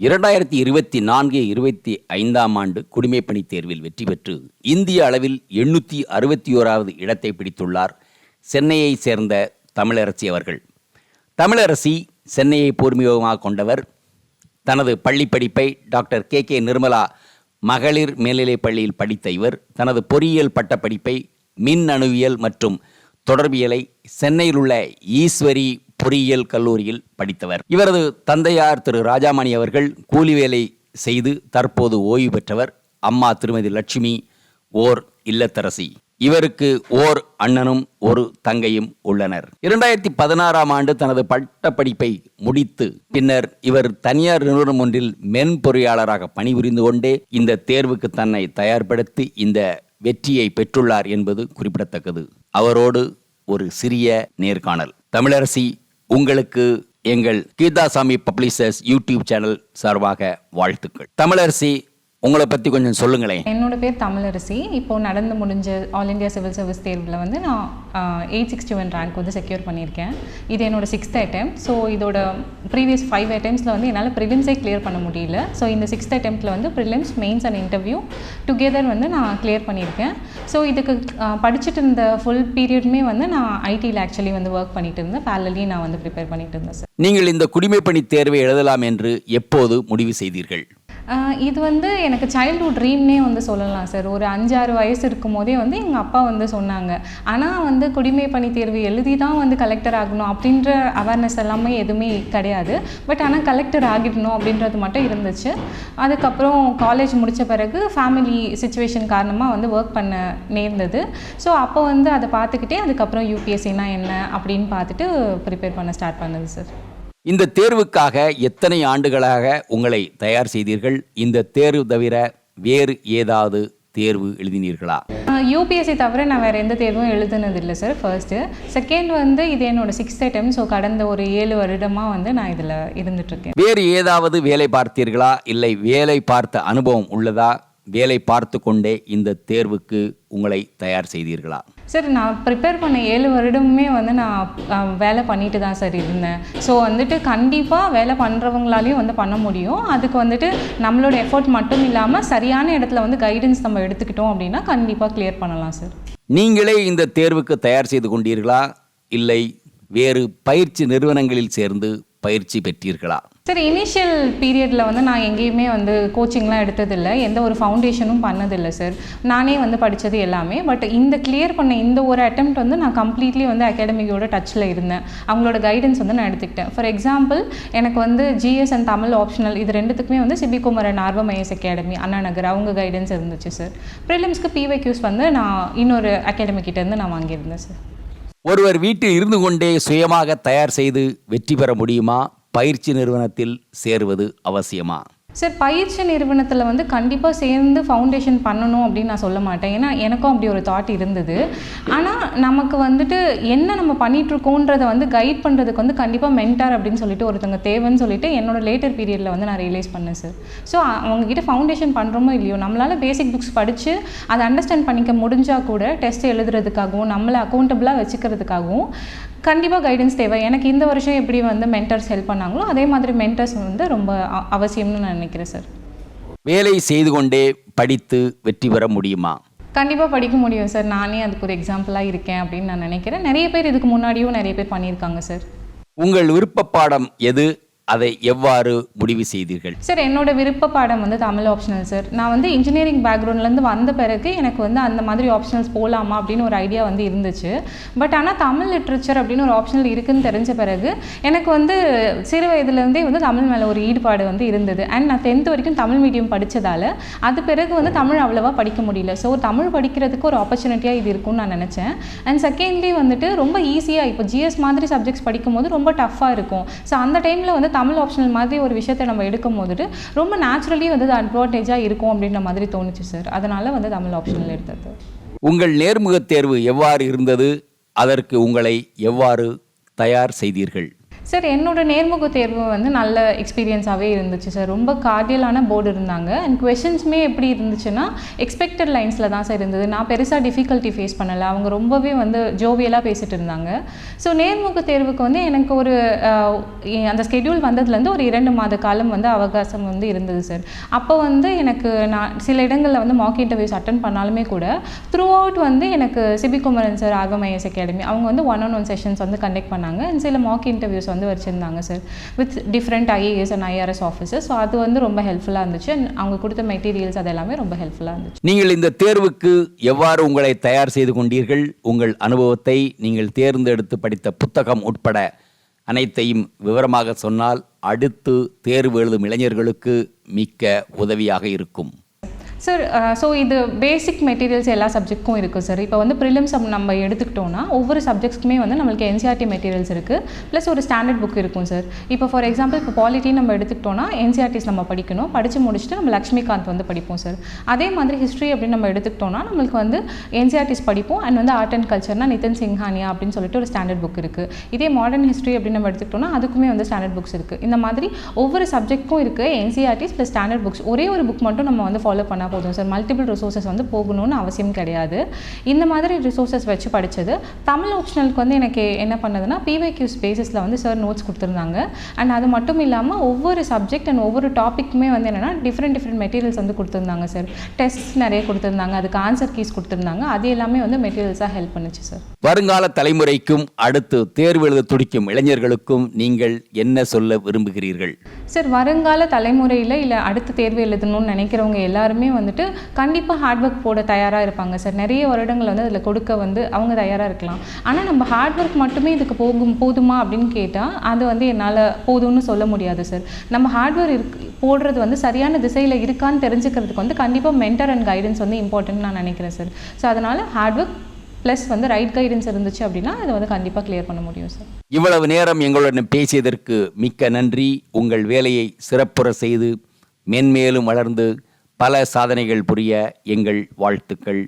இரண்டாயிரத்தி இருபத்தி நான்கு இருபத்தி ஐந்தாம் ஆண்டு குடிமைப்பணி தேர்வில் வெற்றி பெற்று இந்திய அளவில் எண்ணூற்றி அறுபத்தி ஓராவது இடத்தை பிடித்துள்ளார். சென்னையை சேர்ந்த தமிழரசி அவர்கள். தமிழரசி சென்னையை பூர்வீகமாக கொண்டவர். தனது பள்ளி படிப்பை டாக்டர் கே. கே. நிர்மலா மகளிர் மேல்நிலைப் பள்ளியில் படித்த இவர். தனது பொறியியல் பட்டப்படிப்பை மின் அணுவியல் மற்றும் தொடர்பியலை சென்னையில் உள்ள ஈஸ்வரி பொறியியல் கல்லூரியில் படித்தவர். இவரது தந்தையார் திரு ராஜாமணி அவர்கள் கூலி வேலை செய்து தற்போது ஓய்வு பெற்றவர் அம்மா திருமதி லட்சுமி ஓர் இல்லத்தரசி. இவருக்கு ஓர் அண்ணனும் ஒரு தங்கையும் உள்ளனர். இரண்டாயிரத்தி பதினாறாம் ஆண்டு தனது பட்டப்படிப்பை முடித்து பின்னர் இவர் தனியார் நிறுவனம் ஒன்றில் மென்பொறியாளராக பணிபுரிந்து கொண்டே இந்த தேர்வுக்கு தன்னை தயார்படுத்தி இந்த வெற்றியை பெற்றுள்ளார் என்பது குறிப்பிடத்தக்கது. அவரோடு ஒரு சிறிய நேர்காணல். தமிழரசி உங்களுக்கு எங்கள் கீதாசாமி பப்ளிஷர்ஸ் யூடியூப் சேனல் சார்பாக வாழ்த்துக்கள். தமிழரசி உங்களை பற்றி கொஞ்சம் சொல்லுங்களேன். என்னோட பேர் தமிழரசி. இப்போ நடந்து முடிஞ்ச ஆல் இந்தியா சிவில் சர்வீஸ் தேர்வில் வந்து நான் எயிட் சிக்ஸ்டி ஒன் ரேங்க் வந்து செக்யூர் பண்ணியிருக்கேன். இது என்னோட சிக்ஸ்த் அட்டம் ஸோ இதோட ப்ரீவியஸ் ஃபைவ் அட்டம்ஸில் வந்து என்னால் ப்ரிலிம்ஸே கிளியர் பண்ண முடியல. ஸோ இந்த சிக்ஸ்த் அட்டம்ப்டில் வந்து prelims mains and interview together வந்து நான் கிளியர் பண்ணியிருக்கேன். ஸோ இதுக்கு படிச்சுட்டு இருந்த ஃபுல் பீரியடுமே வந்து நான் ஐடியில் ஆக்சுவலி வந்து ஒர்க் பண்ணிட்டு இருந்தேன். பேரலி நான் வந்து ப்ரிப்பேர் பண்ணிட்டு இருந்தேன் சார் நீங்கள் இந்த குடிமைப்பணி தேர்வை எழுதலாம் என்று எப்போது முடிவு செய்தீர்கள்? இது வந்து எனக்கு சைல்ட்ஹுட் ட்ரீம்னே வந்து சொல்லலாம் சார் ஒரு அஞ்சாறு வயசு இருக்கும் போதே வந்து எங்கள் அப்பா வந்து சொன்னாங்க. ஆனால் வந்து குடிமை பணி தேர்வு எழுதி தான் வந்து கலெக்டர் ஆகணும் அப்படின்ற அவேர்னஸ் எல்லாமே எதுவுமே கிடையாது. பட் ஆனால் கலெக்டர் ஆகிடணும் அப்படின்றது மட்டும் இருந்துச்சு. அதுக்கப்புறம் காலேஜ் முடித்த பிறகு ஃபேமிலி சுச்சுவேஷன் காரணமாக வந்து ஒர்க் பண்ண நேர்ந்தது. ஸோ அப்போ வந்து அதை பார்த்துக்கிட்டே அதுக்கப்புறம் யூபிஎஸ்சினா என்ன அப்படின்னு பார்த்துட்டு ப்ரிப்பேர் பண்ண ஸ்டார்ட் பண்ணது சார் இந்த தேர்வுக்காக எத்தனை ஆண்டுகளாக உங்களை தயார் செய்தீர்கள்? இந்த தேர்வு தவிர வேறு ஏதாவது தேர்வு எழுதினீர்களா? யூபிஎஸ்சி தவிர நான் வேறு எந்த தேர்வும் எழுதுனது இல்லை சார் ஃபர்ஸ்ட்டு செகண்ட் வந்து இது என்னோட சிக்ஸ்த் அட்டம் ஸோ கடந்த ஒரு ஏழு வருடமாக வந்து நான் இதில் இருந்துட்டுருக்கேன். வேறு ஏதாவது வேலை பார்த்தீர்களா? இல்லை வேலை பார்த்த அனுபவம் உள்ளதா? வேலை பார்த்து கொண்டே இந்த தேர்வுக்கு உங்களை தயார் செய்தீர்களா? சார் நான் ப்ரிப்பேர் பண்ண ஏழு வருடமுமே வந்து நான் வேலை பண்ணிட்டு தான் சார் இருந்தேன். ஸோ வந்துட்டு கண்டிப்பாக வேலை பண்ணுறவங்களாலையும் வந்து பண்ண முடியும். அதுக்கு வந்துட்டு நம்மளோட எஃபோர்ட் மட்டும் இல்லாமல் சரியான இடத்துல வந்து கைடன்ஸ் நம்ம எடுத்துக்கிட்டோம் அப்படின்னா கண்டிப்பாக கிளியர் பண்ணலாம் சார் நீங்களே இந்த தேர்வுக்கு தயார் செய்து கொண்டீர்களா? இல்லை வேறு பயிற்சி நிறுவனங்களில் சேர்ந்து பயிற்சி பெற்றீர்களா? சார் இனிஷியல் பீரியடில் வந்து நான் எங்கேயுமே வந்து கோச்சிங்லாம் எடுத்ததில்லை. எந்த ஒரு ஃபவுண்டேஷனும் பண்ணதில்லை சார் நானே வந்து படித்தது எல்லாமே. பட் இந்த கிளியர் பண்ண இந்த ஒரு அட்டம் வந்து நான் கம்ப்ளீட்லி வந்து அகாடமிக்கோட டச்சில் இருந்தேன். அவங்களோட கைடன்ஸ் வந்து நான் எடுத்துக்கிட்டேன். ஃபார் எக்ஸாம்பிள் எனக்கு வந்து ஜிஎஸ் அண்ட் தமிழ் ஆப்ஷனல் இது ரெண்டுத்துக்குமே வந்து சிபி குமரன் ஆர்வம் ஐஎஸ் அகாடமி அண்ணா நகர் அவங்க கைடன்ஸ் இருந்துச்சு சார் ப்ரிலிம்ஸ்க்கு பிவைக்யூஸ் வந்து நான் இன்னொரு அகாடமிக்கிட்டேருந்து நான் வாங்கியிருந்தேன் சார் ஒருவர் வீட்டில் இருந்து கொண்டே சுயமாக தயார் செய்து வெற்றி பெற முடியுமா? பயிற்சி நிறுவனத்தில் சேருவது அவசியமா? சார் பயிற்சி நிறுவனத்தில் வந்து கண்டிப்பாக சேர்ந்து ஃபவுண்டேஷன் பண்ணணும் அப்படின்னு நான் சொல்ல மாட்டேன். ஏன்னா எனக்கும் அப்படி ஒரு தாட் இருந்தது. ஆனால் நமக்கு வந்துட்டு என்ன நம்ம பண்ணிகிட்ருக்கோன்றதை வந்து கைட் பண்ணுறதுக்கு வந்து கண்டிப்பாக மென்டார் அப்படின்னு சொல்லிட்டு ஒருத்தவங்க தேவைன்னு சொல்லிட்டு என்னோட லேட்டர் பீரியடில் வந்து நான் ரியலைஸ் பண்ணேன் சார். ஸோ அவங்ககிட்ட ஃபவுண்டேஷன் பண்ணுறோமோ இல்லையோ நம்மளால் பேசிக் புக்ஸ் படித்து அதை அண்டர்ஸ்டாண்ட் பண்ணிக்க முடிஞ்சால் கூட டெஸ்ட் எழுதுறதுக்காகவும் நம்மளை அக்கௌண்டபிளாக வச்சுக்கிறதுக்காகவும் கண்டிப்பாக கைடன்ஸ் தேவை. எனக்கு இந்த வருஷம் எப்படி வந்து மென்டர்ஸ் ஹெல்ப் பண்ணாங்களோ அதே மாதிரி மென்டர்ஸ் வந்து ரொம்ப அவசியம்னு நான் நினைக்கிறேன் சார் வேலை செய்து கொண்டே படித்து வெற்றி பெற முடியுமா? கண்டிப்பாக படிக்க முடியும் சார் நானே அதுக்கு ஒரு எக்ஸாம்பிளாக இருக்கேன் அப்படின்னு நான் நினைக்கிறேன். நிறைய பேர் இதுக்கு முன்னாடியும் நிறைய பேர் பண்ணியிருக்காங்க சார் உங்கள் விருப்ப பாடம் எது? அதை எவ்வாறு முடிவு செய்தீர்கள்? சார் என்னோட விருப்ப பாடம் வந்து தமிழ் ஆப்ஷனல் சார். நான் வந்து இன்ஜினியரிங் பேக்ரவுண்ட்லேருந்து வந்த பிறகு எனக்கு வந்து அந்த மாதிரி ஆப்ஷனல்ஸ் போகலாமா அப்படின்னு ஒரு ஐடியா வந்து இருந்துச்சு. பட் ஆனால் தமிழ் லிட்ரேச்சர் அப்படின்னு ஒரு ஆப்ஷனல் இருக்குன்னு தெரிஞ்ச பிறகு எனக்கு வந்து சிறு வயதுலேருந்தே வந்து தமிழ் மேலே ஒரு ஈடுபாடு வந்து இருந்தது. அண்ட் நான் டென்த் வரைக்கும் தமிழ் மீடியம் படித்ததால் அது பிறகு வந்து தமிழ் அவ்வளோவா படிக்க முடியல. ஸோ தமிழ் படிக்கிறதுக்கு ஒரு ஆப்பர்ச்சுனிட்டியாக இது இருக்கும்னு நான் நினச்சேன். அண்ட் செகண்ட்லி வந்துட்டு ரொம்ப ஈஸியாக இப்போ ஜிஎஸ் மாதிரி சப்ஜெக்ட்ஸ் படிக்கும்போது ரொம்ப டஃப்பாக இருக்கும். ஸோ அந்த டைமில் வந்து தமிழ் ஆப்ஷனல் மாதிரி ஒரு விஷயத்தை நம்ம எடுக்கும் போதுட்டு ரொம்ப நேச்சுரலி வந்து அது அட்வான்டேஜாக இருக்கும் அப்படின்ற மாதிரி தோணுச்சு சார் அதனால வந்து தமிழ் ஆப்ஷனல் எடுத்தது. உங்கள் நேர்முகத் தேர்வு எவ்வாறு இருந்தது? அதற்கு உங்களை எவ்வாறு தயார் செய்தீர்கள்? சார் என்னோட நேர்முக தேர்வு வந்து நல்ல எக்ஸ்பீரியன்ஸாகவே இருந்துச்சு சார் ரொம்ப கார்டியலான போர்டு இருந்தாங்க. அண்ட் கொஷின்ஸுமே எப்படி இருந்துச்சுன்னா எக்ஸ்பெக்டட் லைன்ஸில் தான் சார் இருந்தது. நான் பெருசாக டிஃபிகல்ட்டி ஃபேஸ் பண்ணலை. அவங்க ரொம்பவே வந்து ஜோவியலாக பேசிட்டு இருந்தாங்க. ஸோ நேர்முக தேர்வுக்கு வந்து எனக்கு ஒரு அந்த ஸ்கெடியூல் வந்ததுலேருந்து ஒரு இரண்டு மாத காலம் வந்து அவகாசம் வந்து இருந்தது சார் அப்போ வந்து எனக்கு நான் சில இடங்களில் வந்து மாக் இன்டர்வியூஸ் அட்டன் பண்ணாலுமே கூட த்ரூ அவுட் வந்து எனக்கு சிபிகுமரன் சார் ஆர்வமைஎஸ் அகாடமி அவங்க வந்து ஒன் ஆன் ஒன் செஷன்ஸ் வந்து கண்டக்ட் பண்ணாங்க. அண்ட் சில மாக் இன்டர்வியூஸ் வந்து வச்சுருந்தாங்க sir with different IAS and IRS officers so அது வந்து ரொம்ப ஹெல்ப்ஃபுல்லாக இருந்துச்சு. அண்ட் அவங்க கொடுத்த மெட்டீரியல்ஸ் அது எல்லாமே ரொம்ப ஹெல்ப்ஃபுல்லாக இருந்துச்சு. நீங்கள் இந்த தேர்வுக்கு எவ்வாறு உங்களை தயார் செய்து கொண்டீர்கள்? உங்கள் அனுபவத்தை நீங்கள் தேர்ந்தெடுத்து படித்த புத்தகம் உட்பட அனைத்தையும் விவரமாக சொன்னால் அடுத்து தேர்வு எழுதும் இளைஞர்களுக்கு மிக்க உதவியாக இருக்கும். சார் ஸோ uh, இது பேசிக் மெட்டீரியல்ஸ் எல்லா சப்ஜெக்ட்க்கும் இருக்குது சார் இப்போ வந்து ப்ரிலிம்ஸ் நம்ம எடுத்துக்கிட்டோன்னா ஒவ்வொரு சப்ஜெக்ட்ஸ்க்குமே வந்து நம்மளுக்கு என்சிஆர்டி மெட்டீரியல்ஸ் இருக்குது ப்ளஸ் ஒரு ஸ்டாண்டர்ட் புக் இருக்கும் சார் இப்போ ஃபார் எக்ஸாம்பிள் இப்போ பாலிட்டி நம்ம எடுத்துக்கிட்டோன்னா என்சிஆர்டிஸ் நம்ம படிக்கணும். படித்து முடிச்சுட்டு நம்ம லக்ஷ்மிகாந்த் வந்து படிப்போம் சார் அதே மாதிரி ஹிஸ்ட்ரி அப்படின்னு நம்ம எடுத்துக்கிட்டோன்னா நம்மளுக்கு வந்து என்சிஆர்டிஸ் படிப்போம். அண்ட் வந்து ஆர்ட் அண்ட் கல்ச்சர்னா நிதின் சிங்ஹானியா அப்படின்னு சொல்லிட்டு ஒரு ஸ்டாண்டர்ட் புக் இருக்குது இதே மாடர்ன் ஹிஸ்ட்ரி அப்படின்னு நம்ம எடுத்துக்கிட்டோம்னா அதுக்குமே வந்து ஸ்டாண்டர்ட் புக்ஸ் இருக்குது இந்த மாதிரி ஒவ்வொரு சப்ஜெக்ட்க்கும் இருக்குது என்சிஆர்டிஸ் ப்ளஸ் ஸ்டாண்டர்ட் புக்ஸ் ஒரே ஒரு புக் மட்டும் நம்ம வந்து ஃபாலோ பண்ணால் போதும். சார் மல்டிபிள் ரிசோர்ஸஸ் வந்து போகணும்னு அவசியம் கிடையாது. இந்த மாதிரி ரிசோர்ஸஸ் வச்சு படித்தது தமிழ் ஆப்ஷனலுக்கு வந்து எனக்கு என்ன பண்ணதுன்னா பிவைக்யூஸ் பேசிஸில் வந்து சார் நோட்ஸ் கொடுத்துருந்தாங்க. அண்ட் அது மட்டும் இல்லாமல் ஒவ்வொரு சப்ஜெக்ட் அண்ட் ஒவ்வொரு டாப்பிக்குமே வந்து என்னென்னா டிஃப்ரெண்ட் டிஃப்ரெண்ட் மெட்டீரியல்ஸ் வந்து கொடுத்துருந்தாங்க சார் டெஸ்ட் நிறைய கொடுத்துருந்தாங்க. அதுக்கு ஆன்சர் கீஸ் கொடுத்துருந்தாங்க. அது எல்லாமே வந்து மெட்டீரியல்ஸாக ஹெல்ப் பண்ணுச்சு சார் வருங்கால தலைமுறைக்கும் அடுத்து தேர்வு எழுத துடிக்கும் இளைஞர்களுக்கும் நீங்கள் என்ன சொல்ல விரும்புகிறீர்கள்? சார் வருங்கால தலைமுறையில் இல்லை அடுத்த தேர்வு எழுதணும்னு நினைக்கிறவங்க எல்லாருமே வந்துட்டு கண்டிப்பாக ஹார்ட் ஒர்க் போட தயாராக இருப்பாங்க. சார் நிறைய வருடங்கள் வந்து அதில் கொடுக்க வந்து அவங்க தயாராக இருக்கலாம். ஆனால் நம்ம ஹார்ட் ஒர்க் மட்டுமே இதுக்கு போகும் போதுமா அப்படின்னு கேட்டால் அது வந்து என்னால் போதும்னு சொல்ல முடியாது சார். நம்ம ஹார்ட் ஒர்க் இருக்கு போடுறது வந்து சரியான திசையில் இருக்கான்னு தெரிஞ்சுக்கிறதுக்கு வந்து கண்டிப்பாக மென்டர் அண்ட் கைடன்ஸ் வந்து இம்பார்ட்டன்ட் நான் நினைக்கிறேன் சார். ஸோ அதனால் ஹார்ட் ஒர்க் ப்ளஸ் வந்து ரைட் கைடன்ஸ் இருந்துச்சு அப்படின்னா அதை வந்து கண்டிப்பாக கிளியர் பண்ண முடியும் சார். இவ்வளவு நேரம் எங்களுடன் பேசியதற்கு மிக்க நன்றி. உங்கள் வேலையை சிறப்புற செய்து மென்மேலும் வளர்ந்து பல சாதனைகள் புரிய எங்கள் வாழ்த்துக்கள்.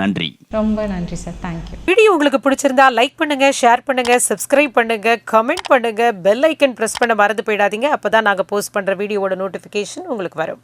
நன்றி. ரொம்ப நன்றி சார் தேங்க்யூ வீடியோ உங்களுக்கு பிடிச்சிருந்தா லைக் பண்ணுங்க ஷேர் பண்ணுங்க சப்ஸ்கிரைப் பண்ணுங்க கமெண்ட் பண்ணுங்க பெல் ஐக்கன் பிரஸ் பண்ண மறந்து போயிடாதீங்க. அப்பதான் நாங்க போஸ்ட் பண்ற வீடியோவோட நோட்டிபிகேஷன் உங்களுக்கு வரும்.